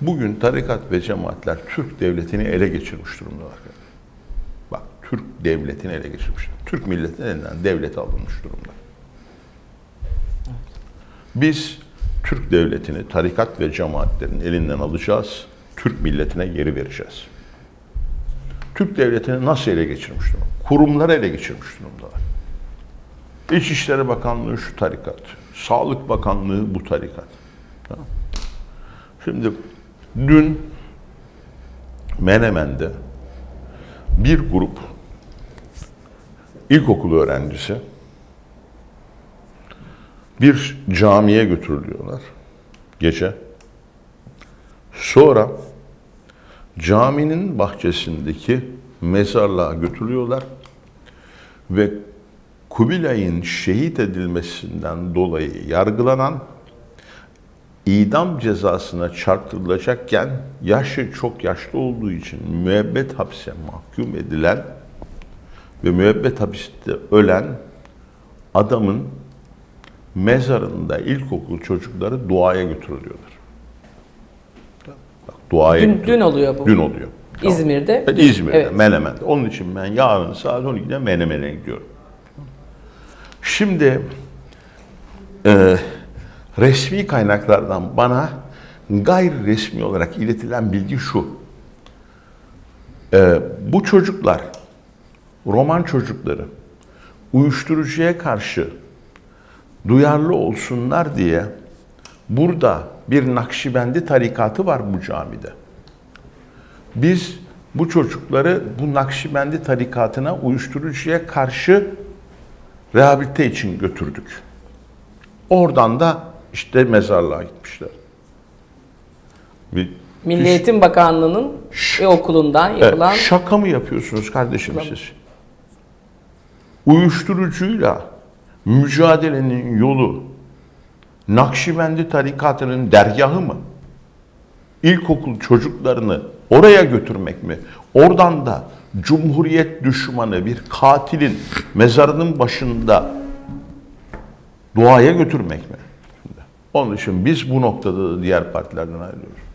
Bugün tarikat ve cemaatler Türk devletini ele geçirmiş durumdalar. Bak Türk devletini ele geçirmişler. Türk milletinin elinden devlet alınmış durumda. Biz Türk devletini tarikat ve cemaatlerin elinden alacağız. Türk milletine geri vereceğiz. Türk devletini nasıl ele geçirmiş durumda? Kurumları ele geçirmiş durumdalar. İçişleri Bakanlığı şu tarikat. Sağlık Bakanlığı bu tarikat. Şimdi dün Menemen'de bir grup ilkokul öğrencisi bir camiye götürülüyorlar gece. Sonra caminin bahçesindeki mezarlığa götürülüyorlar ve Kubilay'ın şehit edilmesinden dolayı yargılanan idam cezasına çarptırılacakken yaşı çok yaşlı olduğu için müebbet hapse mahkum edilen ve müebbet hapiste ölen adamın mezarında ilkokul çocukları duaya götürülüyorlar. Bak, duaya Dün, dün oluyor bu. Dün oluyor. Tamam. İzmir'de. Evet, İzmir'de, Evet. Menemen'de. Onun için ben yarın saat 12'de Menemen'e gidiyorum. Şimdi e, resmi kaynaklardan bana gayri resmi olarak iletilen bilgi şu. E, bu çocuklar, roman çocukları uyuşturucuya karşı duyarlı olsunlar diye burada bir Nakşibendi tarikatı var bu camide. Biz bu çocukları bu Nakşibendi tarikatına uyuşturucuya karşı rehabilite için götürdük. Oradan da işte mezarlığa gitmişler. Bir Milli Eğitim Bakanlığı'nın Ş- e, okulundan Evet, yapılan şaka mı yapıyorsunuz kardeşim siz? Uyuşturucuyla mücadelenin yolu Nakşibendi tarikatının dergahı mı? İlkokul çocuklarını oraya götürmek mi? Oradan da Cumhuriyet düşmanı bir katilin mezarının başında duaya götürmek mi? Onun için biz bu noktada da diğer partilerden ayrılıyoruz.